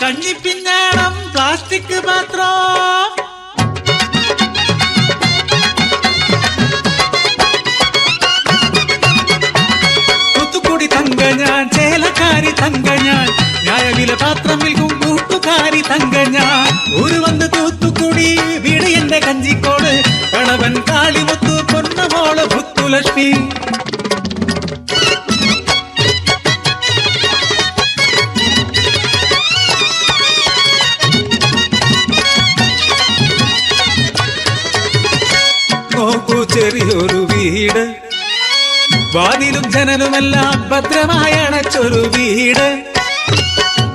കഞ്ഞിപ്പിഞ്ഞാണം plastic പാത്രം. തൂത്തുക്കുടി തങ്ക ഞാൻ ചേലക്കാരി തങ്ക ഞാൻ ന്യായവില പാത്രം വിൽക്കും കൂട്ടുകാരി തങ്ക ഞാൻ. ഒരു വന്ന് ചെറിയൊരു വീട്. വാതിലും ജനലുമെല്ലാം ഭദ്രമായി അടച്ചൊരു വീട്.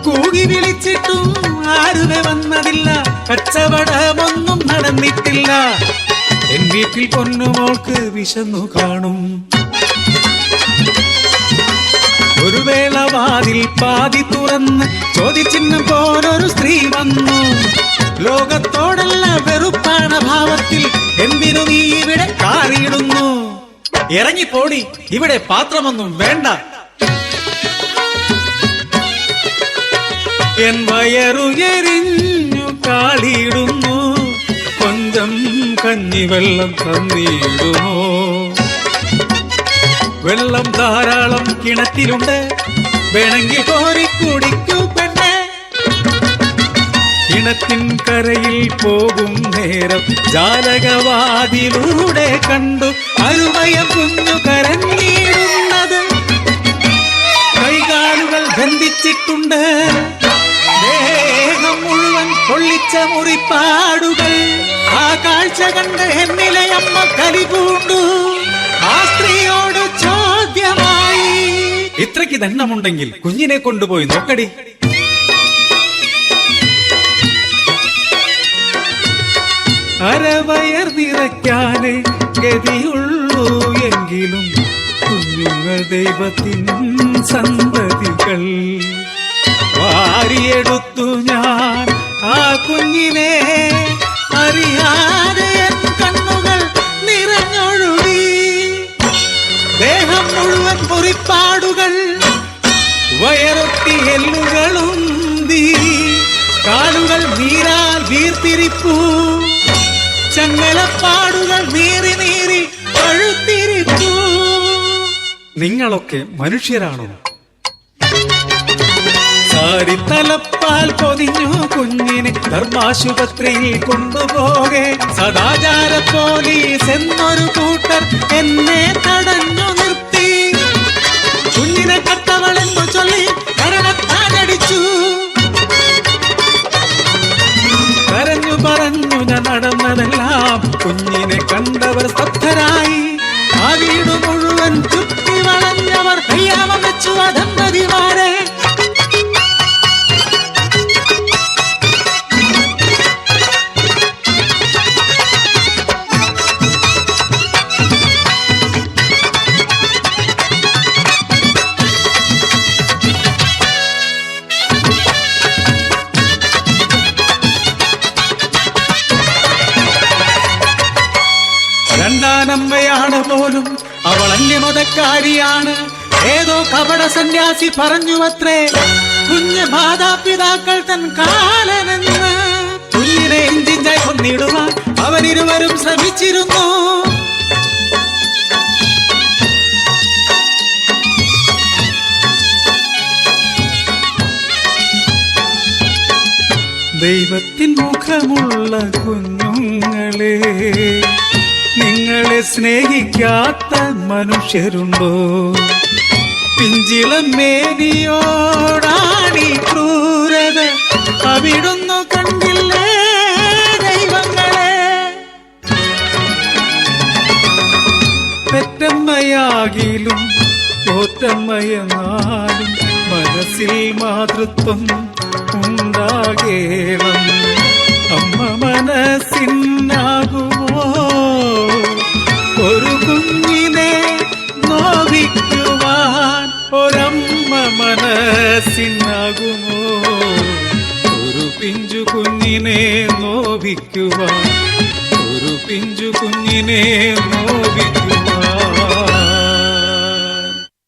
കൂകി വിളിച്ചിട്ടും ആരുമേ വന്നതില്ല. കച്ചവടമൊന്നും നടന്നിട്ടില്ല. എൻ വീട്ടിൽ പൊന്നുമോൾക്ക് വിശന്നു കാണും. ഒരു വേള വാതിൽ പാതി തുറന്ന് ചോദിച്ചിന്ന് പോലൊരു സ്ത്രീ വന്നു. ലോകത്തോടല്ല വെറുപ്പാണ് ഭാവത്തിൽ എന്തിനു നീ ഇവിടെ? കാറിയിടുന്നു. ഇറങ്ങിപ്പോടി. ഇവിടെ പാത്രമൊന്നും വേണ്ട. എൻ വയറുയരിഞ്ഞു കാളിയിടുന്നു. കൊഞ്ചം കഞ്ഞിവെള്ളം തന്നിടുമോ? വെള്ളം ധാരാളം കിണറ്റിലുണ്ട്. വേണമെങ്കിൽ കോരി കുടിക്കൂ കിണറ്റിൻ കരയിൽ പോകും നേരം ജാലകവാതിലൂടെ കണ്ടു അരുമയ കുഞ്ഞു കരഞ്ഞിടുന്നത്. കൈകാലുകൾ ബന്ധിച്ചിട്ടുണ്ട്. ദേഹം മുഴുവൻ പൊള്ളിച്ച മുറിപ്പാടുകൾ. ആ കാഴ്ച കണ്ട് എന്നിലെ അമ്മ കലിപൂണ്ടു ആ സ്ത്രീയോട് ചോദ്യമായി ഇത്രയ്ക്ക് ദണ്ണമുണ്ടെങ്കിൽ കുഞ്ഞിനെ കൊണ്ടുപോയി നോക്കടി. അരവയർ നിറയ്ക്കാനേ ഗതിയുള്ളൂ എങ്കിലും കുഞ്ഞുങ്ങൾ ദൈവത്തിൻ സന്തതികൾ. വാരിയെടുത്തു ഞാൻ ആ കുഞ്ഞിനെ അറിയാതെ കണ്ണുകൾ നിറഞ്ഞൊഴുകി. ദേഹം മുഴുവൻ പൊറിപ്പാടുകൾ വയറൊട്ടി എല്ലുകളുന്തി കാലുകൾ നീരാൽ വീർത്തിരിപ്പൂ. ചങ്ങലപ്പാടുകൾ നീറി നീറി പഴുത്തിരിപ്പൂ നിങ്ങളൊക്കെ മനുഷ്യരാണോ? സാരിത്തലപ്പാൽ പൊതിഞ്ഞു കുഞ്ഞിനെ ധർമാശുപത്രിയിൽ കൊണ്ടുപോകെ സദാചാര പോലീസ് ഞാൻ കുഞ്ഞിനെ കണ്ടവർ സ്തബ്ധരായി. ആ വീട് മുഴുവൻ ചുറ്റി വളഞ്ഞവർ കയ്യാമം വെച്ചു പോലും അവൾ മതക്കാരിയാണ് ഏതോ കപട സന്യാസി പറഞ്ഞു അത്രേ കുഞ്ഞ് മാതാപിതാക്കൾ തൻ കാലനെന്ന്. കുഞ്ഞിനെ ഇഞ്ചിഞ്ചായി കൊന്നിടുവാൻ അവരിരുവരും ശ്രമിച്ചിരുന്നു. ദൈവത്തിൻ മുഖമുള്ള കുഞ്ഞുങ്ങളെ നിങ്ങളെ സ്നേഹിക്കാത്ത മനുഷ്യരുണ്ടോ? പിഞ്ചിളം മേനിയോടാണീ ക്രൂരത. അവിടുന്നു കണ്ടില്ലേ ദൈവങ്ങളെ? പെറ്റമ്മയാകിലും പോറ്റമ്മയെന്നാലും മനസ്സിൽ മാതൃത്വം ഉണ്ടാകേണം. അമ്മ മനസ്സിനാകുമോ ഒരു കുഞ്ഞിനെ നോവിക്കുവാൻ ഒരമ്മ മനസ്സിനാകുമോ? ഒരു പിഞ്ചു കുഞ്ഞിനെ നോവിക്കുവാൻ ഒരു പിഞ്ചു കുഞ്ഞിനെ നോവിക്കുവാൻ